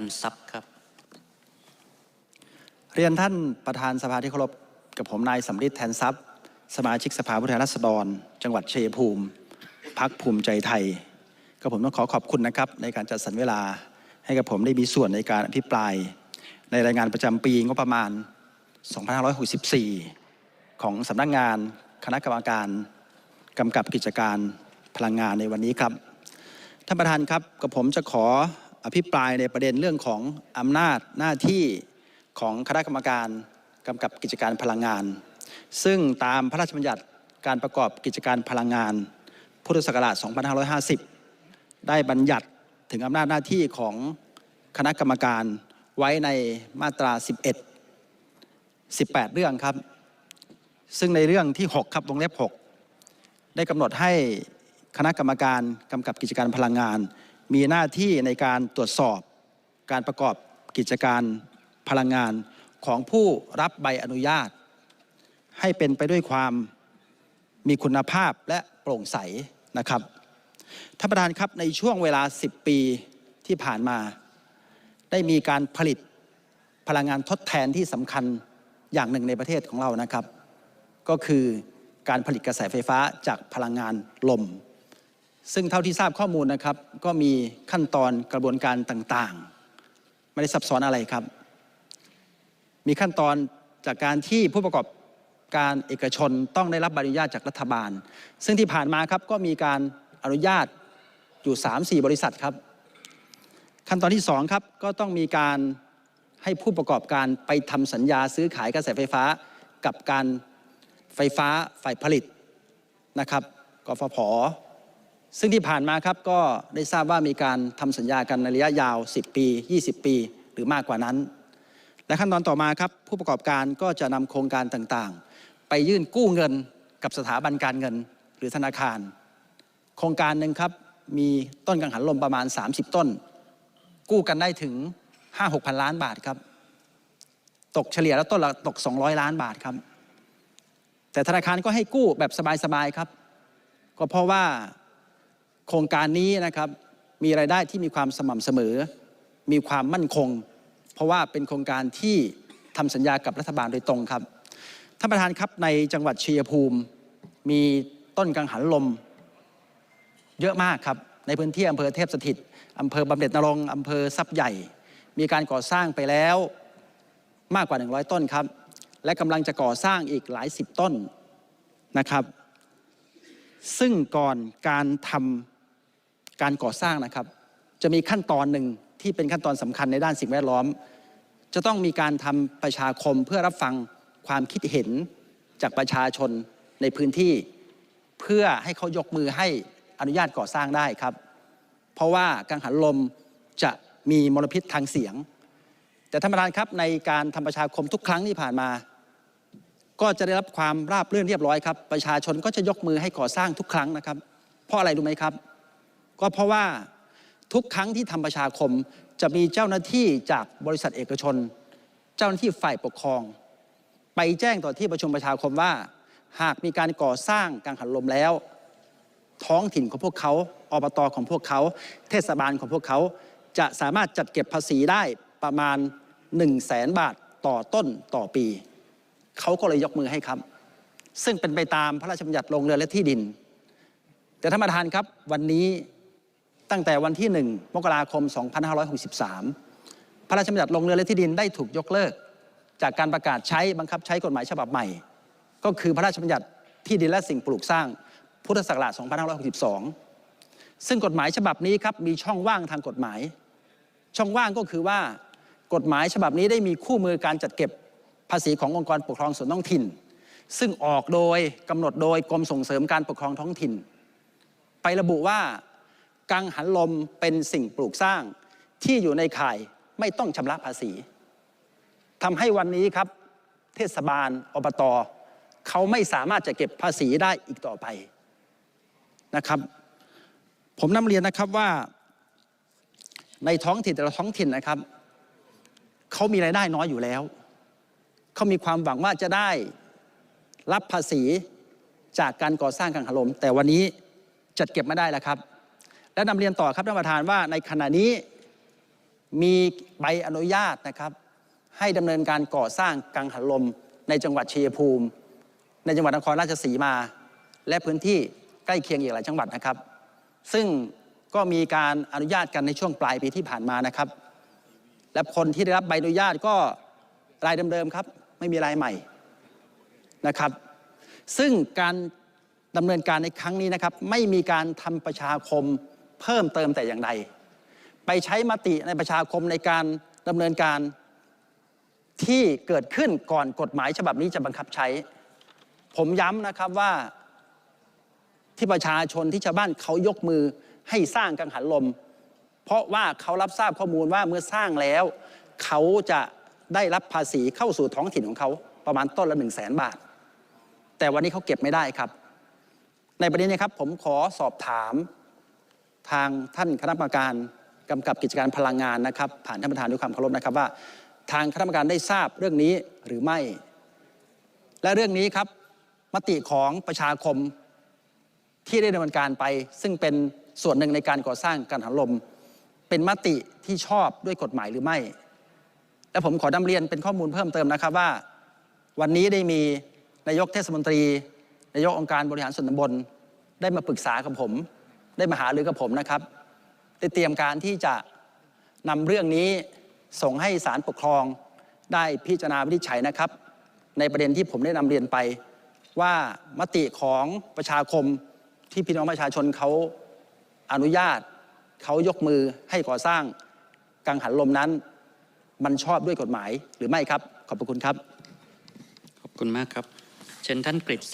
นทรัพย์ครับ เรียนท่านประธานสภาที่เคารพกับผมนายสำริดแทนทรัพย์ สมาชิกสภาผู้แทนราษฎร จังหวัดชัยภูมิพักภูมิใจไทยก็ผมต้องขอขอบคุณนะครับ ในการจัดสรรเวลาให้กับผมได้มีส่วนในการอภิปราย ในรายงานประจำปีงบประมาณ 2564 ของสำนักงานคณะกรรมการกำกับกิจการพลังงานในวันนี้ครับ ท่านประธานครับกับผมจะขอ อภิปรายในประเด็นเรื่องของอำนาจหน้าที่ของคณะกรรมการกำกับกิจการพลังงาน ซึ่งตามพระราชบัญญัติการประกอบกิจการพลังงาน พุทธศักราช 2550 ได้บัญญัติถึงอำนาจหน้าที่ของคณะกรรมการไว้ในมาตรา 11 18 เรื่องครับ ซึ่งในเรื่องที่ 6 ครับวงเล็บ 6 ได้กำหนดให้คณะกรรมการกำกับกิจการพลังงาน มีหน้าที่ในการตรวจสอบการประกอบกิจการพลังงานของผู้รับใบอนุญาต ให้เป็นไปด้วยความมีคุณภาพและโปร่งใสนะครับท่านประธานครับในช่วงเวลา 10 ปีที่ผ่านมา ได้มีการผลิตพลังงานทดแทนที่สำคัญอย่างหนึ่งในประเทศของเรานะครับ ก็คือการผลิตกระแสไฟฟ้าจากพลังงานลม ซึ่งเท่าที่ทราบข้อมูลนะครับ ก็มีขั้นตอนกระบวนการต่างๆ ไม่ได้ซับซ้อนอะไรครับ มีขั้นตอนจากการที่ผู้ประกอบการเอกชนต้องได้รับใบอนุญาตจากรัฐบาล ซึ่งที่ผ่านมาครับก็มีการอนุญาตอยู่ 3-4 บริษัทครับ ขั้นตอนที่ 2 ครับ ก็ต้องมีการให้ผู้ประกอบการไปทำสัญญาซื้อขายกระแสไฟฟ้ากับการไฟฟ้าฝ่ายผลิตนะครับกฟผ ซึ่งที่ผ่านมาครับก็ได้ทราบว่ามีการทำสัญญากันในระยะยาว 10 ปี 20 ปี หรือมากกว่านั้น และขั้นตอนต่อมาครับผู้ประกอบการก็จะนำโครงการต่างๆ ไปยื่นกู้เงินกับสถาบันการเงินหรือธนาคาร โครงการหนึ่งครับมีต้นกังหันลมประมาณ 30 ต้น กู้กันได้ถึง 5-6พันล้านบาทครับ ตกเฉลี่ยแล้วต้นละตก 200 ล้านบาทครับ แต่ธนาคารก็ให้กู้แบบสบายๆครับ ก็เพราะว่า โครงการนี้นะครับมีรายได้ที่มีความสม่ำเสมอ มีความมั่นคง เพราะว่าเป็นโครงการที่ทำสัญญากับรัฐบาลโดยตรงครับท่านประธานครับในจังหวัดชัยภูมิ มีต้นกังหันลม เยอะมากครับในพื้นที่อำเภอเทพสถิตอำเภอบำเหน็จนรงอำเภอทรัพย์ใหญ่ มีการก่อสร้างไปแล้วมากกว่า 100 ต้นครับ และกำลังจะก่อสร้างอีกหลายสิบต้นนะครับ ซึ่งก่อนการทำ การก่อสร้างนะครับ จะมีขั้นตอนหนึ่งที่เป็นขั้นตอนสำคัญในด้านสิ่งแวดล้อม จะต้องมีการทำประชาคมเพื่อรับฟังความคิดเห็นจากประชาชนในพื้นที่ เพื่อให้เขายกมือให้อนุญาตก่อสร้างได้ครับ เพราะว่ากังหันลมจะมีมลพิษทางเสียง แต่ท่านประธานครับในการทำประชาคมทุกครั้งที่ผ่านมา ก็จะได้รับความราบรื่นเรียบร้อยครับ ประชาชนก็จะยกมือให้ก่อสร้างทุกครั้งนะครับ เพราะอะไรรู้ไหมครับ ก็เพราะว่าทุกครั้งที่ทำประชาคมจะมีเจ้าหน้าที่จากบริษัทเอกชน เจ้าหน้าที่ฝ่ายปกครอง ไปแจ้งต่อที่ประชุมประชาคมว่า หากมีการก่อสร้างกังหันลมแล้ว ท้องถิ่นของพวกเขาอบตของพวกเขา เทศบาลของพวกเขา จะสามารถจัดเก็บภาษีได้ประมาณ 1 0 0 0 0แสนบาทต่อต้นต่อปี เขาก็เลยยกมือให้ครับ ซึ่งเป็นไปตามพระราชบัญญัติโรงเรือนและที่ดิน แต่ท่านประธานครับวันนี้ ตั้งแต่วันที่ 1 มกราคม 2563 พระราชบัญญัติโรงเรือและที่ดินได้ถูกยกเลิก จากการประกาศใช้บังคับใช้กฎหมายฉบับใหม่ ก็คือพระราชบัญญัติที่ดินและสิ่งปลูกสร้างพุทธศักราช 2562 ซึ่งกฎหมายฉบับนี้ครับมีช่องว่างทางกฎหมาย ช่องว่างก็คือว่ากฎหมายฉบับนี้ได้มีคู่มือการจัดเก็บภาษีขององค์กรปกครองส่วนท้องถิ่น ซึ่งออกโดยกำหนดโดยกรมส่งเสริมการปกครองท้องถิ่น ไประบุว่า กังหันลมเป็นสิ่งปลูกสร้าง ที่อยู่ในข่ายไม่ต้องชำระภาษี ทำให้วันนี้ครับ เทศบาลอบตเขาไม่สามารถจะเก็บภาษีได้อีกต่อไปนะครับ ผมนำเรียนนะครับว่า ในท้องถิ่นแต่ละท้องถิ่นนะครับเขามีรายได้น้อยอยู่แล้ว เขามีความหวังว่าจะได้รับภาษีจากการก่อสร้างกังหันลม แต่วันนี้จัดเก็บไม่ได้แล้วครับ และนำเรียนต่อครับท่านประธานว่าในขณะนี้มีใบอนุญาตนะครับ ให้ดำเนินการก่อสร้างกังหันลมในจังหวัดเชัยภูมิ ในจังหวัดนครราชสีมา และพื้นที่ใกล้เคียงอีกหลายจังหวัดนะครับ ซึ่งก็มีการอนุญาตกันในช่วงปลายปีที่ผ่านมานะครับ และคนที่ได้รับใบอนุญาตก็รายเดิมๆครับ ไม่มีรายใหม่นะครับ ซึ่งการดำเนินการในครั้งนี้นะครับ ไม่มีการทำประชาคม เพิ่มเติมแต่อย่างใด ไปใช้มติในประชาคมในการดำเนินการที่เกิดขึ้นก่อนกฎหมายฉบับนี้จะบังคับใช้ ผมย้ำนะครับว่าที่ประชาชนที่ชาวบ้านเขายกมือให้สร้างกังหันลม เพราะว่าเขารับทราบข้อมูลว่าเมื่อสร้างแล้ว เขาจะได้รับภาษีเข้าสู่ท้องถิ่นของเขาประมาณต้นละ1 0 0 0 0แสนบาท แต่วันนี้เขาเก็บไม่ได้ครับ ในประเด็นนี้ครับผมขอสอบถาม ทางท่านคณะกรรมการกำกับกิจการพลังงานนะครับ ผ่านท่านประธานด้วยความเคารพนะครับว่า ทางคณะกรรมการได้ทราบเรื่องนี้หรือไม่ และเรื่องนี้ครับมติของประชาคมที่ได้ดำเนินการไป ซึ่งเป็นส่วนหนึ่งในการก่อสร้างการหันลม เป็นมติที่ชอบด้วยกฎหมายหรือไม่ และผมขอนำเรียนเป็นข้อมูลเพิ่มเติมนะครับว่า วันนี้ได้มีนายกเทศมนตรี นายกองค์การบริหารส่วนตำบลได้มาปรึกษากับผม ได้มาหารือกับผมนะครับ ได้เตรียมการที่จะนำเรื่องนี้ส่งให้ศาลปกครองได้พิจารณาวินิจฉัยนะครับ ในประเด็นที่ผมได้นำเรียนไป ว่ามติของประชาคมที่พี่น้องประชาชนเขาอนุญาตเขายกมือให้ก่อสร้างกังหันลมนั้น มันชอบด้วยกฎหมายหรือไม่ครับ ขอบพระคุณครับ ขอบคุณมากครับ เชิญท่านกฤษ